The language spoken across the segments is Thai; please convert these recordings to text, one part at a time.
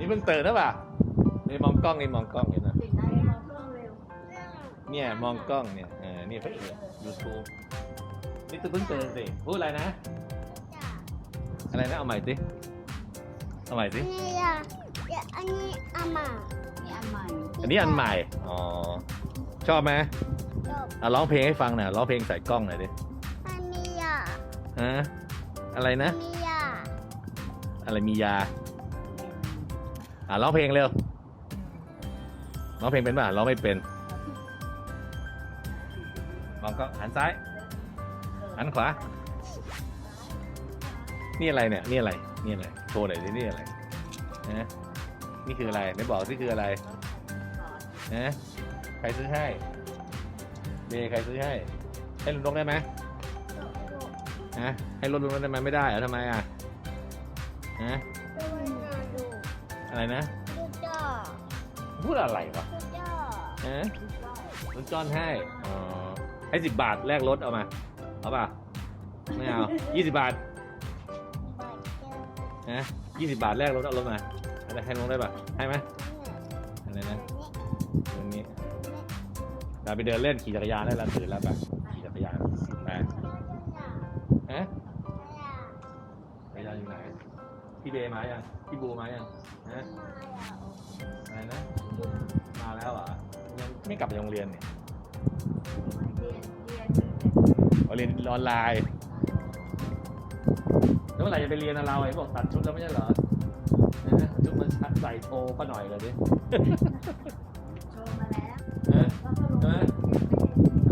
นี่เพิ่งตื่นหรือเปล่านี่มองกล้องนี่มองกล้องเห็นไหมติดได้มองเครื่องเร็วเนี่ยมองกล้องเนี่ยเออนี่พระเอกยูทูบนี่ตื่นเพิ่งตื่นสิพูดอะไรนะ อะไรนะเอาใหม่สิเอาใหม่สินี่อะเดี๋ยวอันนี้อามานี่อันใหม่อันนี้อันใหม่อ๋อชอบไหมจบอะร้องเพลงให้ฟังหน่อยร้องเพลงใส่กล้องหน่อยดิอันนี้อะฮะอะไรอันะนนี้อะอะไรมียา อะร้องเพลงเร็วร้องเพลงเป็นป่ะร้องไม่เป็นมองก็หันซ้ายหันขวา นี่อะไรเนี่ย นี่อะไร นี่อะไร โชว์หน่อยสินี่อะไรนะนี่คืออะไรไหนบอกสิคืออะไรนะใครซื้อให้เดใครซื้อให้ ให้ลุงนกได้ไหมฮะให้รถลุงนกได้ไหมไม่ได้เหรอทำไมอะฮะ อะไรนะดูจ้อพูดอะไรวะดูจ้อฮะลุงจอนให้อ๋อให้สิบบาทแลกรถเอามาเอาป่ะไม่เอายี่สิบบาทบาดเจ็บฮะยี่สิบบาทแลกรถเอารถมาให้ให้ลุงได้ป่ะให้ไหมอะไรนะตรงนี้เราไปเดินเล่นขี่จักรยานได้แล้วตื่นแล้วแบบขี่จักรยานไปฮะจักรยานอยู่ไหน พี่เบย์มายังพี่บูมายังฮะอะไรนะ มาแล้วเหรอยังไม่กลับไปโรงเรียนเนี่ยเรียนอาเรียนออนไลน์แล้วเมื่อไหร่จะไปเรียนอะเราไอ้บอกตัดชุดแล้วไม่ใช่เหรอฮะชุดมันใส่โชว์ก็หน่อยเลยดิโชว์มาแล้วฮะแล้วก็ลงฮะ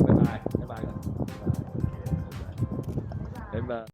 บ๊ายบายบ๊ายบายก่อนบ๊ายบายบ๊ายบาย